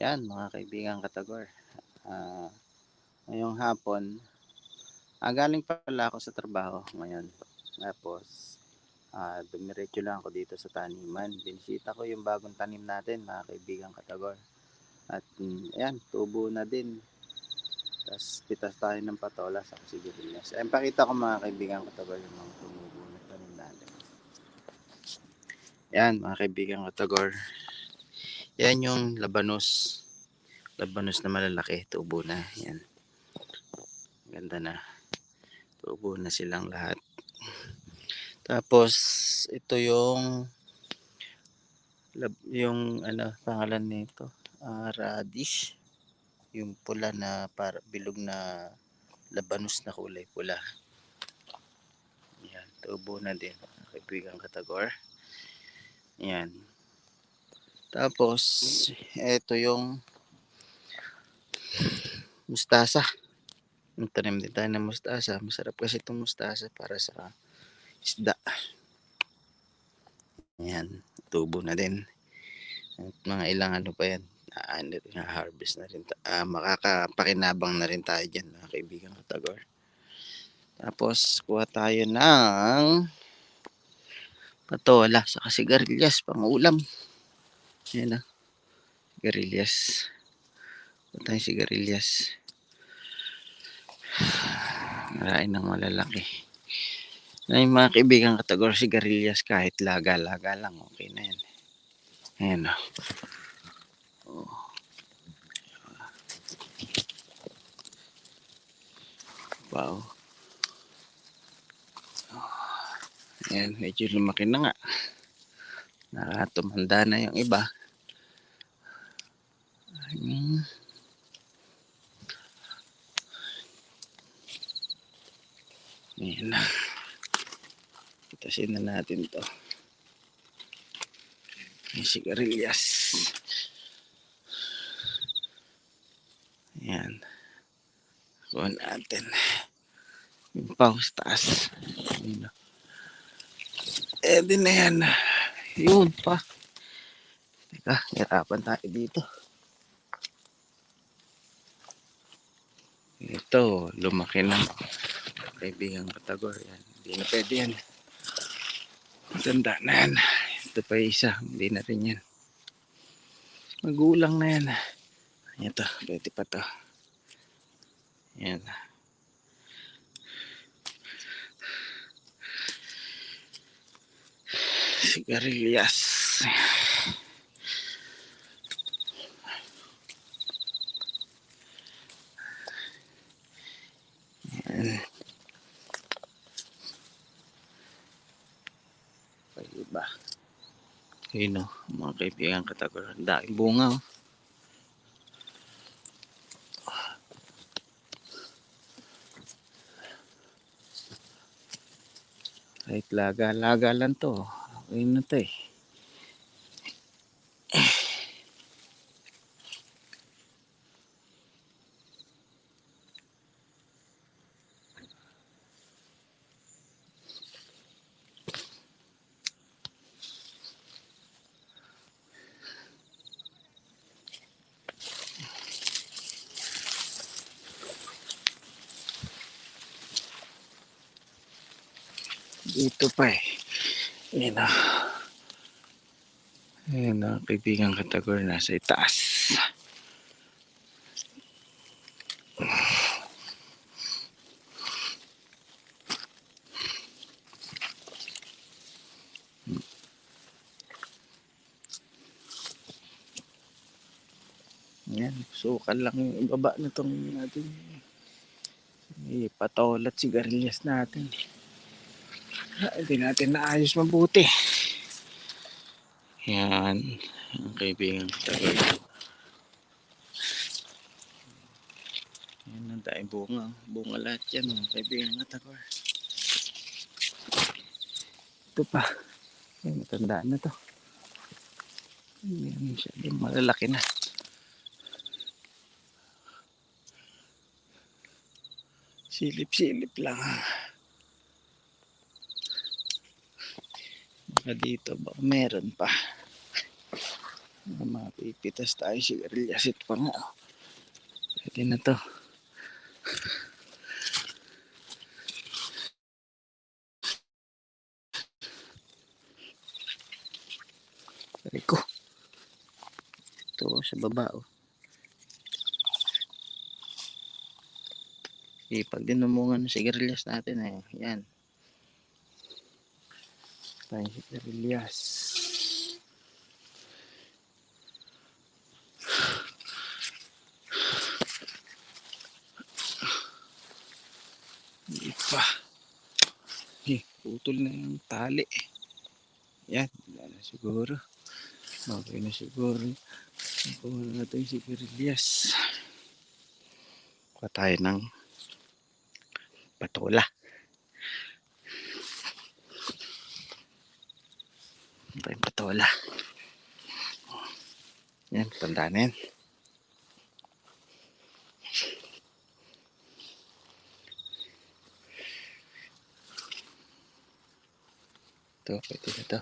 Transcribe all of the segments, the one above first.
Yan mga kaibigan katagor. Ah, ngayong hapon, ah, galing pala ako sa trabaho ngayon. Tapos, ah, dumiretso lang ako dito sa taniman. Binisita ko yung bagong tanim natin mga kaibigan katagor. At mm, ayan, tubo na din. Tapos pitas tayo ng patola sa sigarilyas. Ayan, pakita ko mga kaibigan katagor yung mga tumubo na tanim natin. Yan mga kaibigan katagor. Yan yung labanos. Labanos na malalaki. Tubo na. Yan. Ganda na. Tubo na silang lahat. Tapos, ito yung lab- yung ano pangalan nito Ah, radish yung pula na para bilog na labanos na kulay pula yan tubo na din kaibigan katagor yan tapos, ito yung mustasa. Tanim din tayo ng mustasa. Masarap kasi itong mustasa para sa isda. Yan, tubo na din. At mga ilang ano pa yan. Ah, rin, harvest na rin. Ah, makakapakinabang na rin tayo dyan, mga kaibigan katagor. Tapos, kuha tayo ng patola sa sigarilyas pang ulam. Yan na. Sigarilyas. Ito tayong sigarilyas. Marain ng malalaki. Na yung mga kaibigan katagor sigarilyas kahit laga-laga lang. Okay na yan. Ayan o. Oh. Wow. Ayan, medyo lumaki na nga. Nakatumanda na yung iba. Ayan. Ayan na. Natin to. Yung sigarilyas. Ayan. Kuha natin. Yung pang sa taas. Ayan. Eh, din na yan. Yun pa. Teka, hirapan tayo dito. Ito, lumaki na. Kaibigan katagor yan. Hindi na pwede yan. Matanda na yan. Ito pa isa. Hindi na rin yan. Magulang na yan. Ito, pwede pa to. Yan. Sigarilyas. Yan. Pwede ba? Yun o, mga kaibigan katagor. Ang daing bunga o. Kahit laga-laga lang to. Okay na to eh. Dito pa eh. Ayan na. Ayan na, kaibigan katagor nasa itaas. Ayan, sukan lang yung ibaba na itong natin. Ipatolat sigarilyas natin. Ah, Hindi natin naayos mabuti. Yan. Ang kaibigan tagal. Yan ang daing bunga. Bunga lahat yan. Mga kaibigan tagal. Ito pa. Ay, matandaan na to. Naman siya. Malalaki na. Silip-silip lang. Baka dito, baka meron pa. Mapipitas tayo sigarilyas. Ito pa nga. Pwede na to. Pwede ko. Ito sa baba oh. Ipag din namungan ng sigarilyas natin eh. Yan. Tayo sigarilyas. Hindi pa. Eh, putol na yung tali. Yan, wala na siguro. Okay na siguro. Nakuha na natin si Kirilias. Kuha tayo ng patola. Kuha tayong patola. Yan, tanda na yan. Ito, pwede na to.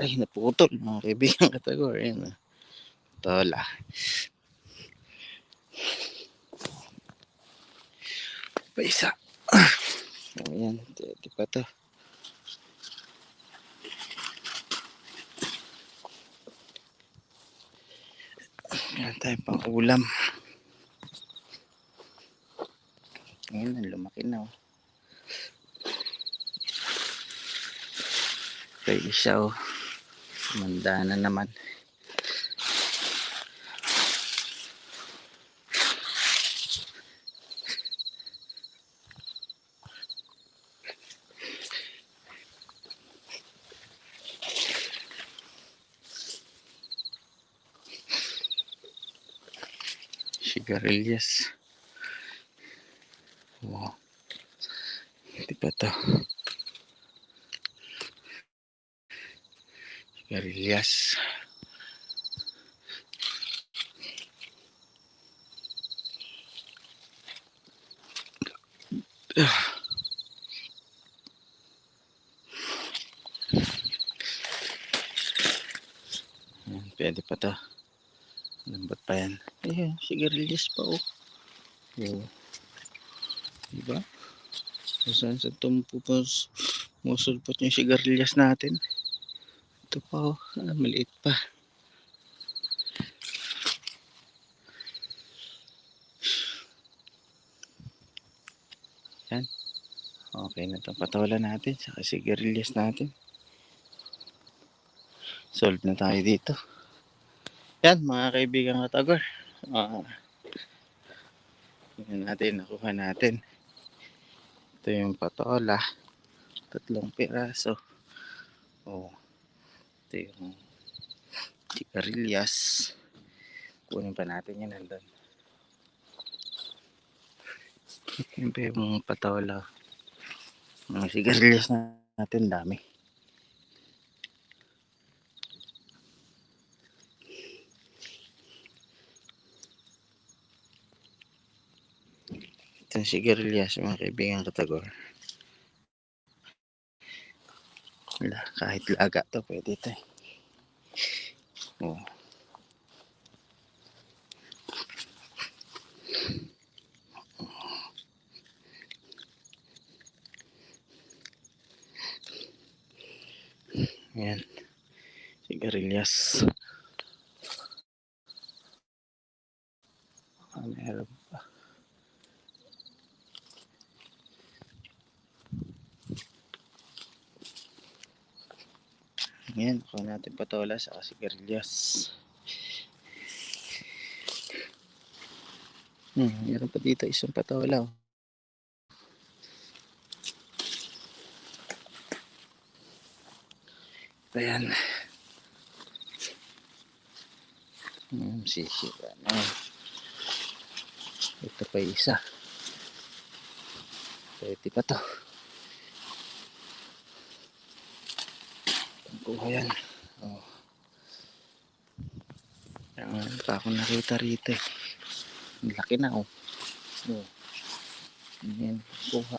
Ay, naputol mga kaibigan katagor. Yan. ah. Tola. Pa isa. Ayan, di pa to. Yan tayo pang ulam. Ngayon, lumaki na. Oh. Kaya isa oh. Manda na naman. Sigarilyas. Wow. Hindi pa to. Sigarilyas. Ayan, Pwede pa to. Lambot pa yan. Ayan, sigarilyas pa oh. Oh. Diba? Kung saan sa tumpo pa musulpot yung sigarilyas natin. Ito pa oh. Ah, maliit pa. Yan. Okay na itong patola natin. Saka sigarilyas natin. Solve na tayo dito. Yan mga kaibigan katagor. Ah. Tingnan natin, nakuha natin. Ito yung patola. Tatlong piraso. Oh. Ito yung sigarilyas. Kunin pa natin yan nandun. Yan pa yung patola. Mga sigarilyas na natin dami. Yung sigarilyas mga kaibigan katagor. Wala, kahit laga to pwede ito eh. Oh. Yan. Sigarilyas. Ah, meron pa. Yan, kuha natin patola sa sigarilyas. Hmm, meron pa dito isang patola. oh. Ayan. Hmm, sisira na. Ito pa isa. Pwede pa to. Kuha yan. Oh. Meron pa ako nakita rito eh. Ang laki na oh. Oh. Ayan, kuha.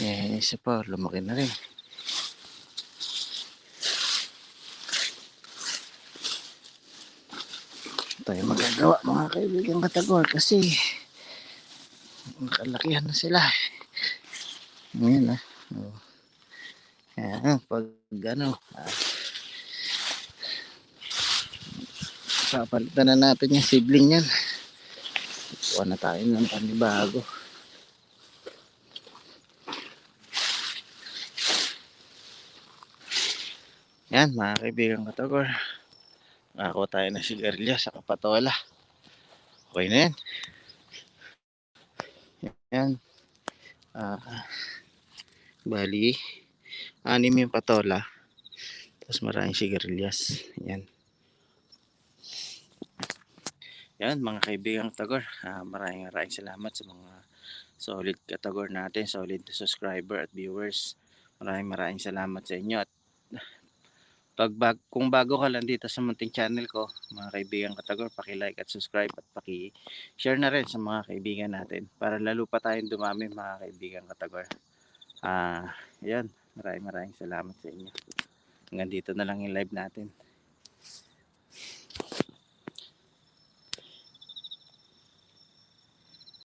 Eh, isa pa, lumaki na rin. tayo magagawa mga kaibigan katagor kasi nakalakihan na sila. Ngayon ah. Oh. Ayan, pag ano, ah, papalitan na natin yung sibling yan. Kuha na tayo ng panibago. Yan, mga kaibigan katagor. Nakakuha tayo ng sigarilya sa kapatola. Okay na yan. Yan. Ah, bali, anim yung patola. Tapos maraming sigarilyas. Yan. Yan, mga kaibigang Tagor. Ah, maraming maraming salamat sa mga solid katagor natin, solid subscriber at viewers. Maraming maraming salamat sa inyo at pag bag, kung bago ka lang dito sa munting channel ko, mga kaibigan katagor, paki-like at subscribe at paki-share na rin sa mga kaibigan natin para lalo pa tayong dumami mga kaibigan katagor. Ah, yan, maraming maraming salamat sa inyo. Hanggang dito na lang yung live natin.